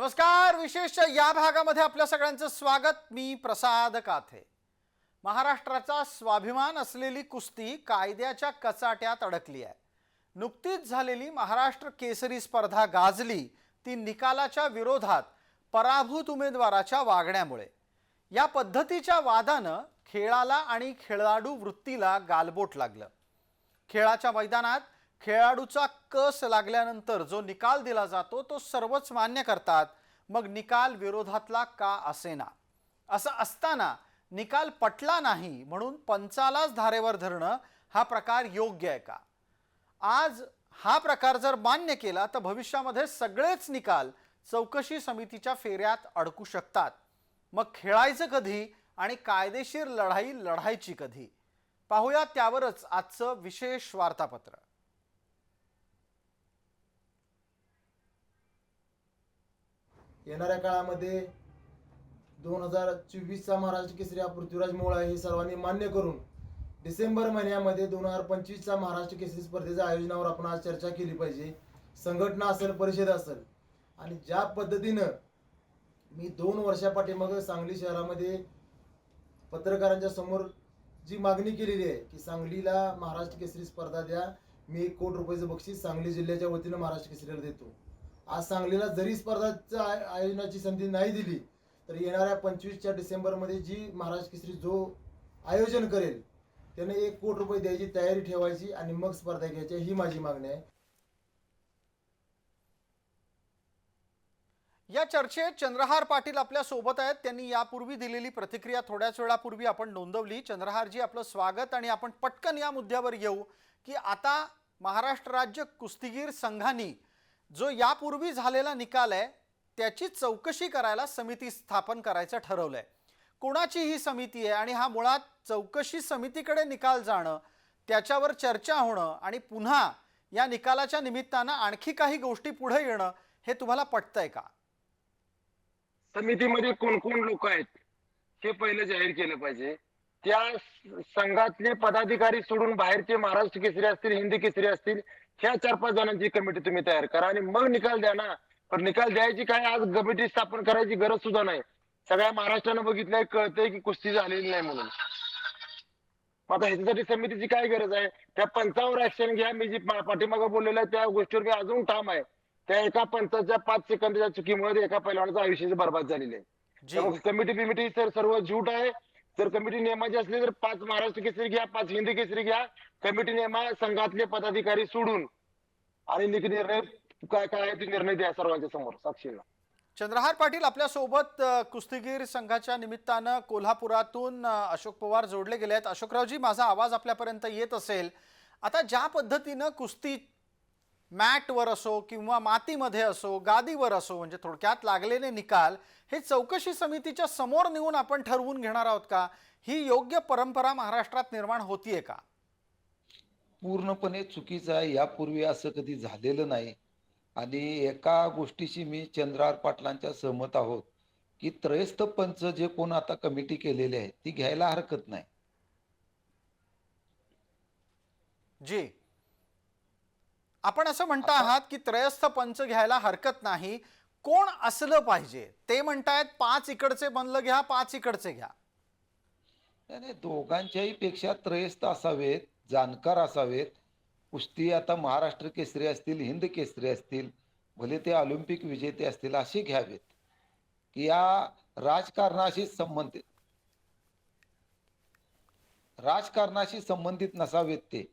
नमस्कार विशेष या भागामध्ये आपल्या सगळ्यांचं स्वागत. मी प्रसाद काथे. महाराष्ट्राचा स्वाभिमान असलेली कुस्ती कायद्याच्या कचाट्यात अडकली आहे. नुकतीच झालेली महाराष्ट्र केसरी स्पर्धा गाजली ती निकालाच्या विरोधात पराभूत उमेदवाराच्या वागण्यामुळे. या पद्धतीच्या वादानं खेळाला आणि खेळाडू वृत्तीला गालबोट लागलं. खेळाच्या मैदानात खेळाडूचा कस लागल्यानंतर जो निकाल दिला जातो तो सर्वच मान्य करतात. मग निकाल विरोधातला का असेना? असं असताना निकाल पटला नाही म्हणून पंचालाच धारेवर धरणं हा प्रकार योग्य आहे का? आज हा प्रकार जर मान्य केला तर भविष्यामध्ये सगळेच निकाल चौकशी समितीच्या फेऱ्यात अडकू शकतात. मग खेळायचं कधी आणि कायदेशीर लढाई लढायची कधी? पाहूया त्यावरच आजचं विशेष वार्तापत्र. येणाऱ्या काळामध्ये दोन हजार चोवीसचा महाराष्ट्र केसरी हा पृथ्वीराज मोळा हे सर्वांनी मान्य करून डिसेंबर महिन्यामध्ये दोन हजार पंचवीसचा महाराष्ट्र केसरी स्पर्धेच्या आयोजनावर आपण आज चर्चा केली पाहिजे. संघटना असेल परिषद असेल आणि ज्या पद्धतीनं मी दोन वर्षापाठीमाग सांगली शहरामध्ये पत्रकारांच्या समोर जी मागणी केलेली आहे की सांगलीला महाराष्ट्र केसरी स्पर्धा द्या मी एक कोटी रुपयाचं बक्षीस सांगली जिल्ह्याच्या वतीनं महाराष्ट्र केसरीला देतो. आज सांगलीला जरी स्पर्धाच्या आयोजनाची संधी नाही दिली तर येणाऱ्या पंचवीसच्या डिसेंबरमध्ये जी महाराष्ट्र केसरी जो आयोजन करेल त्याने एक कोटी रुपये द्यायची तयारी ठेवायची आणि मग स्पर्धा घ्यायची ही माझी मागणी आहे. या चर्चेत चंद्रहार पाटील आपल्यासोबत आहेत. त्यांनी यापूर्वी दिलेली प्रतिक्रिया थोड्याच वेळापूर्वी आपण नोंदवली. चंद्रहारजी आपलं स्वागत आणि आपण पटकन या मुद्द्यावर येऊ की आता महाराष्ट्र राज्य कुस्तीगीर संघाने जो यापूर्वी झालेला निकाल आहे त्याची चौकशी करायला समिती स्थापन करायचं ठरवलंय. कोणाची ही समिती आहे आणि हा मुळात चौकशी समितीकडे निकाल जाणं त्याच्यावर चर्चा होणं आणि पुन्हा या निकालाच्या निमित्तानं आणखी काही गोष्टी पुढे येणं हे तुम्हाला पटतंय का? समितीमध्ये कोण कोण लोक आहेत हे पहिलं जाहीर केलं पाहिजे. त्या संघातले पदाधिकारी सोडून बाहेरचे महाराष्ट्र केसरी असतील हिंदी केसरी असतील ह्या चार पाच जणांची कमिटी तुम्ही तयार करा आणि मग निकाल द्या ना. पण निकाल द्यायची काय आज कमिटी स्थापन करायची गरज सुद्धा नाही. सगळ्या महाराष्ट्रानं बघितलंय कळतंय की कुस्ती झालेली नाही म्हणून. आता ह्याच्यासाठी समितीची काय गरज आहे? त्या पंचावर ऍक्शन घ्या. मी जी पाठीमागं बोललेलं आहे त्या गोष्टीवर मी अजून ठाम आहे. त्या एका पंचाच्या पाच सेकंदाच्या चुकीमुळे एका पैलवानाचं आयुष्याची बर्बाद झालेली आहे. कमिटी बिमिटी सर सर्व झूट आहे. जर कमिटी नियमाची असली तर पाच महाराष्ट्र केसरी घ्या पाच हिंदी केसरी घ्या. कमिटी नियमा संघातले पदाधिकारी सोडून. आणि निर्णय काय काय आहे ते निर्णय द्या सर्वांच्या समोर साक्षीला चंद्रहार पाटील आपल्यासोबत कुस्तीगीर संघाच्या निमित्तानं कोल्हापुरातून अशोक पवार जोडले गेले आहेत अशोकरावजी माझा आवाज आपल्यापर्यंत येत असेल. आता ज्या पद्धतीनं कुस्ती मॅटवर असो किंवा मातीमध्ये असो गादीवर असो म्हणजे थोडक्यात लागलेले निकाल हे चौकशी समितीच्या समोर नेऊन आपण ठरवून घेणार आहोत का? ही योग्य परंपरा महाराष्ट्रात निर्माण होतीये का? पूर्णपणे चुकीचं आहे. यापूर्वी असं कधी झालेलं नाही. आणि एका गोष्टीशी मी चंद्रहार पाटलांच्या सहमत आहोत की त्रयस्थ पंच जे कोण आता कमिटी केलेली आहे ती घ्यायला हरकत नाही. जी. आपण असं म्हणता आहात की त्रयस्थ पंच घ्यायला हरकत नाही. कोण असलं पाहिजे? ते म्हणतायत पाच इकडचे बनलं घ्या पाच इकडचे घ्या. नाही, दोघांच्याही पेक्षा त्रयस्थ असावेत जाणकार असावेत. कुस्ती आता महाराष्ट्र केसरी असतील हिंद केसरी असतील भले ते ऑलिम्पिक विजेते असतील असे घ्यावेत. की या राजकारणाशी संबंधित राजकारणाशी संबंधित नसावेत ते.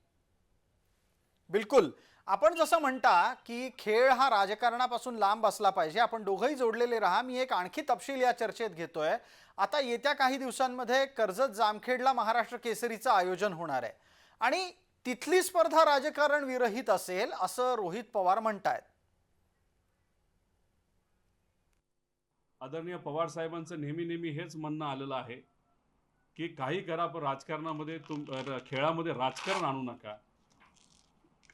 बिलकुल. आपण जसं म्हणता की खेळ हा राजकारणापासून लांब असला पाहिजे आपण दोघंही जोडलेले राहा. मी एक आणखी तपशील या चर्चेत घेतोय. आता येत्या काही दिवसांमध्ये कर्जत जामखेडला महाराष्ट्र केसरीचं आयोजन होणार आहे. आणि तिथली स्पर्धा राजकारण विरहित असेल असं रोहित पवार म्हणतायत. आदरणीय पवार साहेबांचं नेहमी नेहमी हेच म्हणणं आलेलं आहे की काही करा पण राजकारणामध्ये तुम खेळामध्ये राजकारण आणू नका.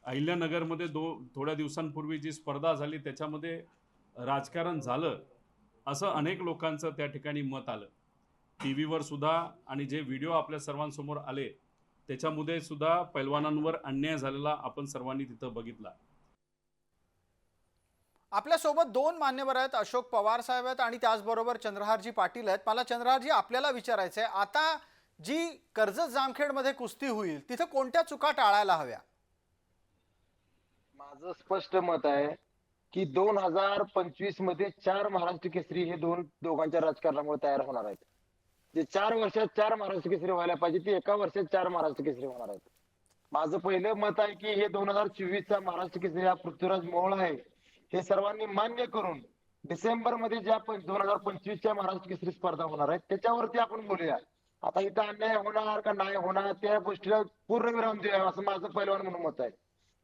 अहिल्यानगरमध्ये दो थोड्या दिवसांपूर्वी जी स्पर्धा झाली त्याच्यामध्ये राजकारण झालं असं अनेक लोकांचं त्या ठिकाणी मत आलं. टी व्हीवर सुद्धा आणि जे व्हिडिओ आपल्या सर्वांसमोर आले त्याच्यामध्ये सुद्धा पैलवानांवर अन्याय झालेला आपण सर्वांनी तिथं बघितला. आपल्यासोबत दोन मान्यवर आहेत अशोक पवार साहेब आहेत आणि त्याचबरोबर चंद्रहारजी पाटील आहेत. मला चंद्रहारजी आपल्याला विचारायचं आहे आता जी कर्जत जामखेडमध्ये कुस्ती होईल तिथं कोणत्या चुका टाळायला हव्या? माझं स्पष्ट मत आहे की दोन हजार पंचवीसमध्ये चार महाराष्ट्र केसरी हे दोन दोघांच्या राजकारणामुळे तयार होणार आहेत. जे चार वर्षात चार महाराष्ट्र केसरी व्हायला पाहिजे ते एका वर्षात चार महाराष्ट्र केसरी होणार आहेत. माझं पहिलं मत आहे की हे दोन हजार चोवीस चा महाराष्ट्र केसरी हा पृथ्वीराज मोहोळ आहे हे सर्वांनी मान्य करून डिसेंबरमध्ये ज्या दोन हजार पंचवीस च्या महाराष्ट्र केसरी स्पर्धा होणार आहेत त्याच्यावरती आपण बोलूया. आता इथं अन्याय होणार का नाही होणार त्या गोष्टीला पूर्ण विराम देऊया असं माझं पहिलवान म्हणून मत आहे.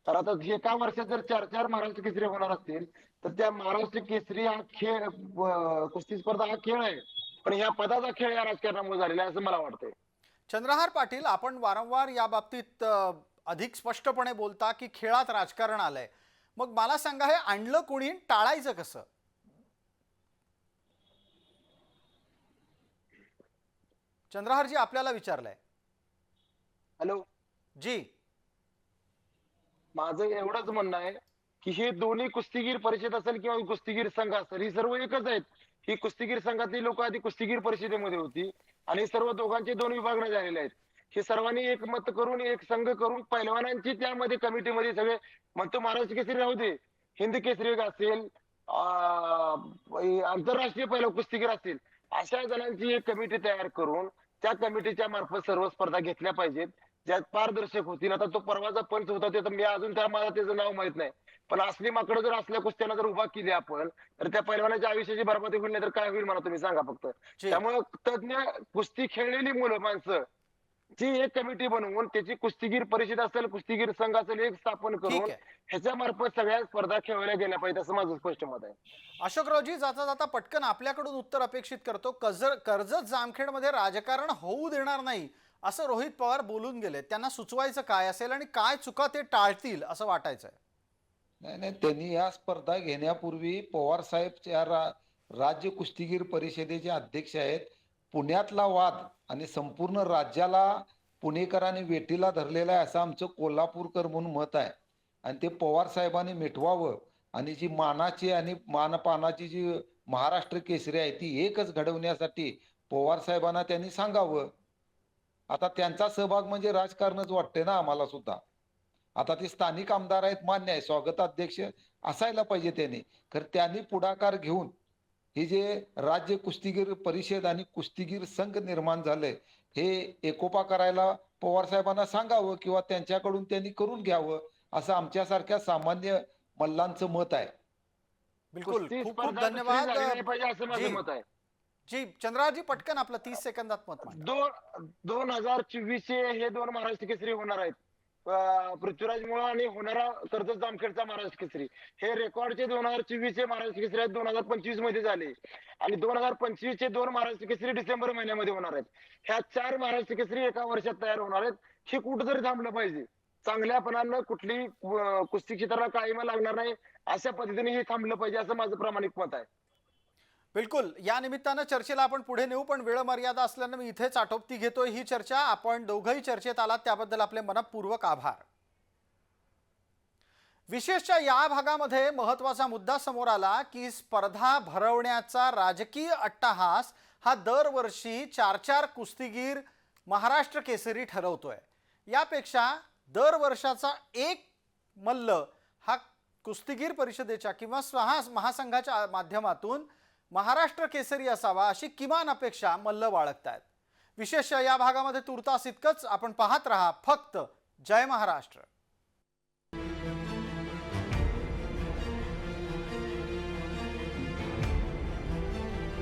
तर आता एका वर्षात जर चार चार महाराष्ट्र केसरी होणार असतील तर त्या महाराष्ट्र केसरी हा खेळ कुस्ती स्पर्धा हा खेळ आहे. पण ह्या पदाचा खेळ या राजकारणामुळे झालेला आहे असं मला वाटतंय. चंद्रहार पाटील आपण वारंवार या बाबतीत अधिक स्पष्टपणे बोलता की खेळात राजकारण आलंय. मग मला सांगा हे आणलं कोणी टाळायचं कसं? चंद्रहारजी आपल्याला विचारलंय. हॅलो. जी. माझं एवढंच म्हणणं आहे की हे दोन्ही कुस्तीगीर परिषद असेल किंवा कुस्तीगीर संघ असेल ही सर्व एकच आहेत. ही कुस्तीगीर संघातली लोक आधी कुस्तीगीर परिषदेमध्ये होती आणि सर्व दोघांचे दोन विभागणे झालेले आहेत. हे सर्वांनी एक मत करून एक संघ करून पैलवानांची त्यामध्ये कमिटीमध्ये सगळे म्हणतो महाराष्ट्र केसरी राहू दे हिंद केसरी असेल अं, आंतरराष्ट्रीय पहिला कुस्तीगीर असतील अशा जणांची एक कमिटी तयार करून त्या कमिटीच्या मार्फत सर्व स्पर्धा घेतल्या पाहिजेत. ज्यात पारदर्शक होतील आता तो परवाचा पंच होता. ते तर मी अजून त्या मला त्याचं नाव माहीत नाही. पण असली माकडं जर असल्या कुस्त्यांना जर उभा केली आपण तर त्या पैलवानाच्या आयुष्याची बरबादी होईल नाही तर काय होईल मला तुम्ही सांगा फक्त. त्यामुळे तज्ञ कुस्ती खेळलेली मुलं माणसं ची एक कमिटी बनवून त्याची कुस्तीगीर परिषद असेल कुस्तीगीर संघ असेल एक स्थापन करून ह्याच्या मार्फत सगळ्या स्पर्धा खेळवल्या गेल्या पाहिजेत असं माझं स्पष्ट मत आहे. अशोकरावजी जाता जाता पटकन आपल्याकडून उत्तर अपेक्षित करतो. कर्ज कर्जत जामखेडमध्ये राजकारण होऊ देणार नाही. असं रोहित पवार बोलून गेले त्यांना सुचवायचं काय असेल आणि काय चुका ते टाळतील असं वाटायचंय? नाही नाही त्यांनी या स्पर्धा घेण्यापूर्वी पवार साहेबच्या रा, राज्य कुस्तीगीर परिषदेचे अध्यक्ष आहेत. पुण्यातला वाद आणि संपूर्ण राज्याला पुणेकरांनी वेटीला धरलेला आहे असं आमचं कोल्हापूरकर म्हणून मत आहे. आणि ते पवार साहेबांनी मिटवावं आणि जी मानाची आणि मानपानाची जी महाराष्ट्र केसरी आहे ती एकच घडवण्यासाठी पवार साहेबांना त्यांनी सांगावं. आता त्यांचा सहभाग म्हणजे राजकारणच वाटते ना आम्हाला सुद्धा. आता ते स्थानिक आमदार आहेत मान्य आहे स्वागताध्यक्ष असायला पाहिजे त्यांनी. तर त्यांनी पुढाकार घेऊन हे जे राज्य कुस्तीगीर परिषद आणि कुस्तीगीर संघ निर्माण झालंय हे एकोपा करायला पवार साहेबांना सांगावं किंवा त्यांच्याकडून त्यांनी करून घ्यावं असं आमच्यासारख्या सामान्य मल्लांचं मत आहे. बिलकुल. खूप खूप धन्यवाद. जी. चंद्राजी पटकन आपलं तीस सेकंदात मत मांडा. दोन दोन हजार चोवीस चे हे दोन महाराष्ट्र केसरी होणार आहेत. अं, पृथ्वीराज मुळे आणि होणारा कर्जत जामखेडचा महाराष्ट्र केसरी. हे रेकॉर्डचे दोन हजार चोवीस चे महाराष्ट्र केसरी आहेत दोन हजार पंचवीसमध्ये झाले. आणि दोन हजार पंचवीस चे दोन महाराष्ट्र केसरी डिसेंबर महिन्यामध्ये होणार आहेत. ह्या चार महाराष्ट्र केसरी एका वर्षात तयार होणार आहेत. हे कुठंतरी थांबलं पाहिजे. चांगल्यापणानं कुठली कुस्ती क्षेत्राला कायमा लागणार नाही अशा पद्धतीने हे थांबलं पाहिजे असं माझं प्रामाणिक मत आहे. बिलकुल. या निमित्तानं चर्चेला आपण पुढे नेऊ पण वेळ मर्यादा असल्यानं मी इथेच आटोपती घेतोय ही चर्चा. आपण दोघंही चर्चेत आलात त्याबद्दल आपले मनपूर्वक आभार. विशेषच्या या भागामध्ये महत्त्वाचा मुद्दा समोर आला की स्पर्धा भरवण्याचा राजकीय अट्टहास हा दरवर्षी चार चार कुस्तीगीर महाराष्ट्र केसरी ठरवतोय. यापेक्षा दर वर्षाचा एक मल्ल हा कुस्तीगीर परिषदेच्या किंवा स्वहा महासंघाच्या माध्यमातून महाराष्ट्र केसरी असावा अशी किमान अपेक्षा मल्ल बाळगतायत. विशेष या भागामध्ये तुर्तास इतकंच आपण पाहत रहा फक्त जय महाराष्ट्र.